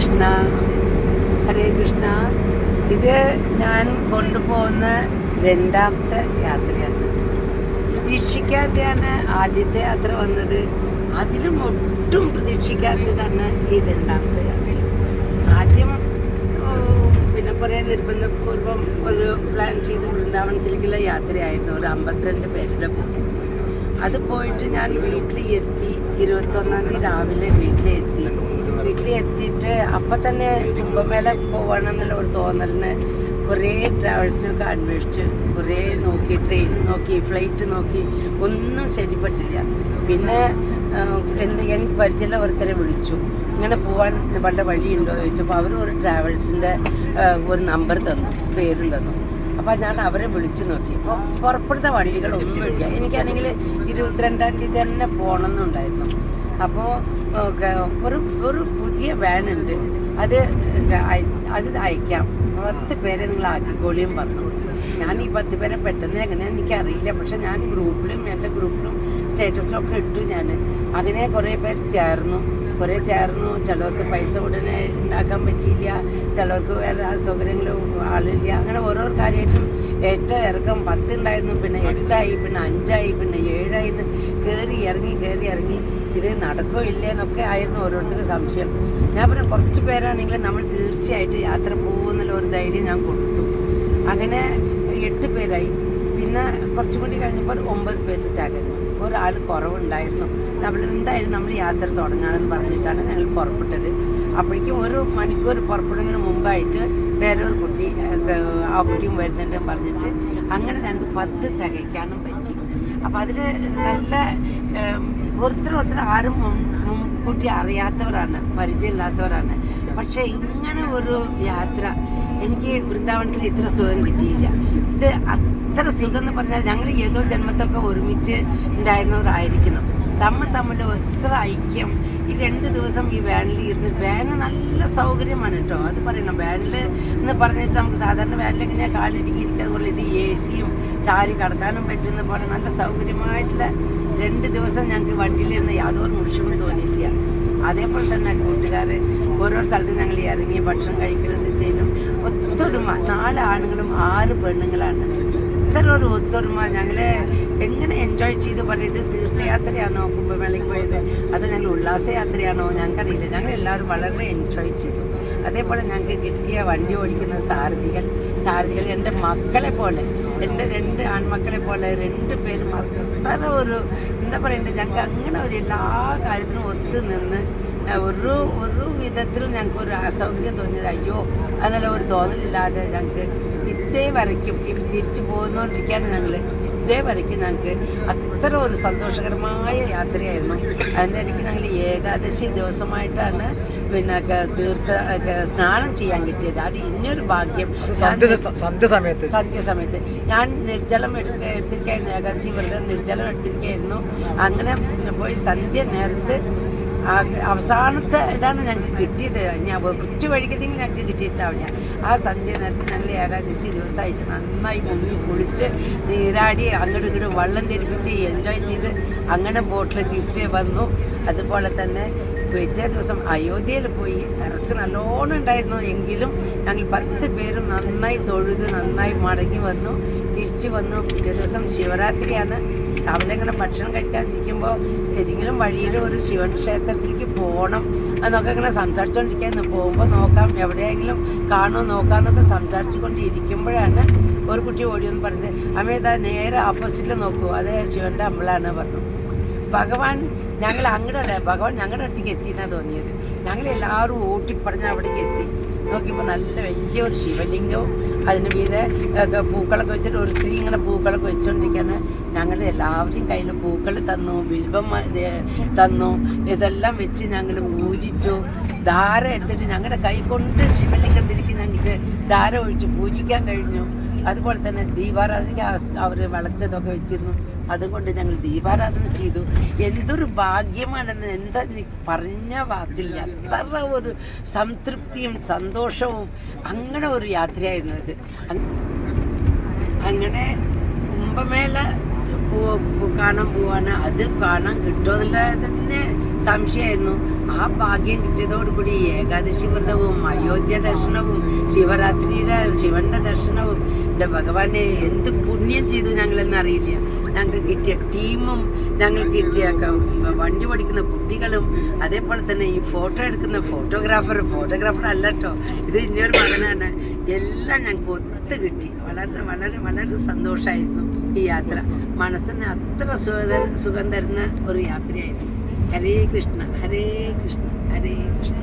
കൃഷ്ണ ഹരേ കൃഷ്ണ. ഇത് ഞാൻ കൊണ്ടുപോകുന്ന രണ്ടാമത്തെ യാത്രയാണ്. പ്രതീക്ഷിക്കാതെയാണ് ആദ്യത്തെ യാത്ര വന്നത്. അതിലും ഒട്ടും പ്രതീക്ഷിക്കാത്തതാണ് ഈ രണ്ടാമത്തെ യാത്ര. ആദ്യം പിന്നെ കുറേ നിർബന്ധപൂർവം ഒരു പ്ലാൻ ചെയ്ത് വൃന്ദാവനത്തിലേക്കുള്ള യാത്രയായിരുന്നു. ഒരു അമ്പത്തിരണ്ട് പേരുടെ കൂടെ അത് പോയിട്ട് ഞാൻ വീട്ടിൽ എത്തി ഇരുപത്തൊന്നാം തീയതി രാവിലെ വീട്ടിലെത്തി. വീട്ടിൽ എത്തിയിട്ട് അപ്പം തന്നെ കുംഭമേള പോകണം എന്നുള്ള ഒരു തോന്നലിന് കുറേ ട്രാവൽസിനൊക്കെ അന്വേഷിച്ച് കുറേ നോക്കി ട്രെയിൻ നോക്കി ഫ്ലൈറ്റ് നോക്കി ഒന്നും ശരിപ്പെട്ടില്ല. പിന്നെ എന്ത് എനിക്ക് പരിചയമുള്ള ഒരുത്തരെ വിളിച്ചു. ഇങ്ങനെ പോകാൻ വല്ല വഴിയുണ്ടോ എന്ന് ചോദിച്ചപ്പോൾ അവർ ഒരു ട്രാവൽസിന്റെ ഒരു നമ്പർ തന്നു പേരും തന്നു. അപ്പോൾ ഞാൻ അവരെ വിളിച്ചു നോക്കി. അപ്പോൾ പുറപ്പെടുത്ത വണ്ടികളൊന്നുമില്ല എനിക്കാണെങ്കിൽ ഇരുപത്തിരണ്ടാം തീയതി തന്നെ പോകണമെന്നുണ്ടായിരുന്നു അപ്പോൾ ഒരു ഒരു പുതിയ വാൻ ഉണ്ട്. അത് അത് അയക്കാം. പത്ത് പേരെ നിങ്ങൾ ആക്കിക്കോളിയും പറഞ്ഞു. ഞാൻ ഈ പത്ത് പേരെ പെട്ടെന്ന് എങ്ങനെയാണെന്ന് എനിക്കറിയില്ല. പക്ഷെ ഞാൻ ഗ്രൂപ്പിലും എന്റെ ഗ്രൂപ്പിലും സ്റ്റേറ്റസിലൊക്കെ ഇട്ടു ഞാൻ അങ്ങനെ കുറേ പേര് ചേർന്നു. കുറേ ചേർന്നു. ചിലവർക്ക് പൈസ ഉടനെ ഉണ്ടാക്കാൻ പറ്റിയില്ല. ചിലവർക്ക് വേറെ അസൗകര്യങ്ങളും ആളില്ല. അങ്ങനെ ഓരോ കാര്യമായിട്ടും ഏറ്റവും ഇറക്കം പത്തുണ്ടായിരുന്നു പിന്നെ എട്ടായി പിന്നെ അഞ്ചായി പിന്നെ ഏഴായി കയറി ഇറങ്ങി കയറി ഇറങ്ങി. ഇത് നടക്കോ ഇല്ലേ എന്നൊക്കെ ആയിരുന്നു ഓരോരുത്തർക്ക് സംശയം. ഞാൻ പിന്നെ കുറച്ച് പേരാണെങ്കിൽ നമ്മൾ തീർച്ചയായിട്ടും യാത്ര പോകുമെന്നുള്ള ഒരു ധൈര്യം ഞാൻ കൊടുത്തു. അങ്ങനെ എട്ട് പേരായി. പിന്നെ കുറച്ചും കൂടി കഴിഞ്ഞപ്പോൾ ഒമ്പത് പേരിൽ തികഞ്ഞു. ഒരാൾ കുറവുണ്ടായിരുന്നു. നമ്മൾ എന്തായാലും നമ്മൾ യാത്ര തുടങ്ങാമെന്ന് പറഞ്ഞിട്ടാണ് ഞങ്ങൾ പുറപ്പെട്ടത്. അപ്പോഴേക്കും ഒരു മണിക്കൂർ പുറപ്പെടുന്നതിന് മുമ്പായിട്ട് വേറെ ഒരു കുട്ടി ആ കുട്ടിയും വരുന്നുണ്ട് പറഞ്ഞിട്ട് അങ്ങനെ ഞങ്ങൾക്ക് പത്ത് തികയ്ക്കാനും പറ്റി. അപ്പോൾ അതിൽ നല്ല ഒരുത്തരും ഒരുത്തർ ആരും മുൻ- മുൻകൂട്ടി അറിയാത്തവരാണ് പരിചയമില്ലാത്തവരാണ്. പക്ഷേ ഇങ്ങനെ ഒരു യാത്ര എനിക്ക് വൃന്ദാവനത്തിൽ ഇത്ര സുഖം കിട്ടിയില്ല. ഇത് അത്ര സുഖം എന്ന് പറഞ്ഞാൽ ഞങ്ങൾ ഏതോ ജന്മത്തൊക്കെ ഒരുമിച്ച് ഉണ്ടായിരുന്നവരായിരിക്കണം. തമ്മിൽ തമ്മിൽ ഒത്ര ഐക്യം. ഈ രണ്ട് ദിവസം ഈ വാനിൽ ഇരുന്ന് വാന് നല്ല സൗകര്യമാണ് കേട്ടോ. അത് പറയണം. വാനിൽ എന്ന് പറഞ്ഞിട്ട് നമുക്ക് സാധാരണ വാനിൽ എങ്ങനെയാണ് കാലിടുക്കി ഇരിക്കുന്നത് പോലെ ഇത് എ സിയും ചാരി കടക്കാനും പറ്റുന്ന പോലെ നല്ല സൗകര്യമായിട്ടുള്ള രണ്ട് ദിവസം ഞങ്ങൾക്ക് വണ്ടിയിൽ നിന്ന് യാതൊരു മുഷിവും തോന്നിയിട്ടില്ല. അതേപോലെ തന്നെ കൂട്ടുകാർ ഓരോ സ്ഥലത്ത് ഞങ്ങൾ ഇറങ്ങി ഭക്ഷണം കഴിക്കുന്നത് ചെയ്യലും ഒത്തൊരുമ. നാല് ആണുങ്ങളും ആറ് പെണ്ണുങ്ങളാണ്. ഇത്ര ഒരു ഒത്തൊരുമ. ഞങ്ങളെ എങ്ങനെ എൻജോയ് ചെയ്ത് പറയുന്നത് തീർത്ഥയാത്രയാണോ കുംഭമേളയ്ക്ക് പോയത്? അതോ ഞങ്ങൾ ഉല്ലാസയാത്രയാണോ? ഞങ്ങൾക്കറിയില്ല. ഞങ്ങൾ എല്ലാവരും വളരെ എൻജോയ് ചെയ്തു. അതേപോലെ ഞങ്ങൾക്ക് കിട്ടിയ വണ്ടി ഓടിക്കുന്ന സാരഥികൾ സാരഥികൾ എന്റെ മക്കളെ പോലെ. എന്റെ രണ്ട് ആൺമക്കളെ പോലെ രണ്ട് പേരും അത്ര ഒരു എന്താ പറയണ്ടേ ഞങ്ങൾക്ക് അങ്ങനെ ഒരു എല്ലാ കാര്യത്തിനും ഒത്തു നിന്ന് ഒരു ഒരു വിധത്തിലും ഞങ്ങൾക്ക് ഒരു അസൗകര്യം തോന്നിയില്ല അയ്യോ അതല്ല ഒരു തോന്നലില്ലാതെ ഞങ്ങൾക്ക് ഇതേ വരയ്ക്കും. തിരിച്ചു പോകുന്നോണ്ടിരിക്കുകയാണ് ഞങ്ങൾ ഇതേ വരയ്ക്കും ഞങ്ങൾക്ക് അത്ര ഒരു സന്തോഷകരമായ യാത്രയായിരുന്നു. അതിന്റെ ഇടയ്ക്ക് ഞങ്ങൾ ഏകാദശി ദിവസമായിട്ടാണ് പിന്നെ തീർത്ഥ സ്നാനം ചെയ്യാൻ കിട്ടിയത്. അത് ഇന്നൊരു ഭാഗ്യം. സന്ധ്യസമയത്ത് സന്ധ്യസമയത്ത് സന്ധ്യ സന്ധ്യ സമയത്ത്. സന്ധ്യ സമയത്ത്. ഞാൻ നിർജലം എടുക്ക എടുത്തിരിക്കായിരുന്നു. ഏകാദശി വ്രതം നിർജലം എടുത്തിരിക്കായിരുന്നു. അങ്ങനെ പോയി സന്ധ്യ നേരത്ത് അവസാനത്തെ ഇതാണ് ഞങ്ങൾക്ക് കിട്ടിയത്. ഞാൻ കുറച്ച് വഴിക്കതെങ്കിൽ ഞങ്ങൾക്ക് കിട്ടിയിട്ടാവില്ല ആ സന്ധ്യ നേരത്തെ ഞങ്ങൾ ഏകാദശി ദിവസമായിട്ട് നന്നായി മുങ്ങി കുളിച്ച് നീരാടി അങ്ങോട്ടും ഇങ്ങോട്ടും വെള്ളം തിരിപ്പിച്ച് എൻജോയ് ചെയ്ത് അങ്ങനെ ബോട്ടിൽ തിരിച്ച് വന്നു. അതുപോലെ തന്നെ പിറ്റേ ദിവസം അയോധ്യയിൽ പോയി. തിരക്ക് നല്ലോണം ഉണ്ടായിരുന്നു. എങ്കിലും ഞങ്ങൾ പത്ത് പേരും നന്നായി തൊഴുത് നന്നായി മടങ്ങി വന്നു. തിരിച്ചു വന്നു. പിറ്റേ ദിവസം ശിവരാത്രിയാണ്. രാവിലെ ഇങ്ങനെ ഭക്ഷണം കഴിക്കാതിരിക്കുമ്പോൾ ഏതെങ്കിലും വഴിയിൽ ഒരു ശിവൻ ക്ഷേത്രത്തിലേക്ക് പോകണം എന്നൊക്കെ ഇങ്ങനെ സംസാരിച്ചുകൊണ്ടിരിക്കുന്നു പോകുമ്പോൾ നോക്കാം എവിടെയെങ്കിലും കാണുമോ നോക്കാമെന്നൊക്കെ സംസാരിച്ചു കൊണ്ടിരിക്കുമ്പോഴാണ് ഒരു കുട്ടി ഓടിയെന്ന് പറഞ്ഞത് അമ്മയതാ നേരെ ഓപ്പോസിറ്റിൽ നോക്കൂ അത് ശിവന്റെ അമ്പലമാണ് പറഞ്ഞു. ഭഗവാൻ ഞങ്ങൾ അങ്ങോട്ടല്ല ഭഗവാൻ ഞങ്ങളുടെ അടുത്തേക്ക് എത്തിയെന്നാണ് തോന്നിയത്. ഞങ്ങൾ എല്ലാവരും ഓട്ടിപ്പടഞ്ഞ് അവിടേക്ക് എത്തി. നോക്കിയപ്പോൾ നല്ല വലിയൊരു ശിവലിംഗവും അതിന് മീതെ പൂക്കളൊക്കെ വെച്ചിട്ട് ഒരു സ്ത്രീ ഇങ്ങനെ പൂക്കളൊക്കെ വെച്ചുകൊണ്ടിരിക്കുകയാണ് ഞങ്ങളുടെ എല്ലാവരും കയ്യിൽ പൂക്കൾ തന്നു ബിൽബം തന്നു ഇതെല്ലാം വെച്ച് ഞങ്ങൾ പൂജിച്ചു. ധാര എടുത്തിട്ട് ഞങ്ങളുടെ കൈ കൊണ്ട് ശിവലിംഗത്തിലേക്ക് ഞങ്ങൾക്ക് ധാര ഒഴിച്ച് പൂജിക്കാൻ കഴിഞ്ഞു. അതുപോലെ തന്നെ ദീപാരാധനയ്ക്ക് അവർ വിളക്ക് ഇതൊക്കെ വെച്ചിരുന്നു. അതുകൊണ്ട് ഞങ്ങൾ ദീപാരാധന ചെയ്തു. എന്തൊരു ഭാഗ്യമാണെന്ന് എന്താ പറഞ്ഞ വാക്കില്ല. അത്ര ഒരു സംതൃപ്തിയും സന്തോഷവും. അങ്ങനെ ഒരു യാത്രയായിരുന്നു ഇത്. അങ്ങനെ കുംഭമേള കാണാൻ പോവാണ്. അത് കാണാൻ കിട്ടുമെന്നുള്ള തന്നെ സംശയമായിരുന്നു. ആ ഭാഗ്യം കിട്ടിയതോടുകൂടി ഏകാദശി വ്രതവും അയോധ്യ ദർശനവും ശിവരാത്രിയുടെ ശിവന്റെ ദർശനവും എന്റെ ഭഗവാനെ എന്ത് പുണ്യം ചെയ്തു ഞങ്ങളെന്നറിയില്ല ഞങ്ങൾക്ക് കിട്ടിയ ടീമും ഞങ്ങൾക്ക് കിട്ടിയ വണ്ടി പഠിക്കുന്ന കുട്ടികളും അതേപോലെ തന്നെ ഈ ഫോട്ടോ എടുക്കുന്ന ഫോട്ടോഗ്രാഫർ ഫോട്ടോഗ്രാഫർ അല്ലട്ടോ ഇത് ഇനിയൊരു മകനാണ്. എല്ലാം ഞങ്ങൾക്ക് ഒത്തു കിട്ടി. വളരെ വളരെ വളരെ സന്തോഷമായിരുന്നു ഈ യാത്ര. മനസ്സിന് അത്ര സുഖ സുഖം തരുന്ന ഒരു യാത്രയായിരുന്നു. ഹരേ കൃഷ്ണ ഹരേ കൃഷ്ണ ഹരേ കൃഷ്ണ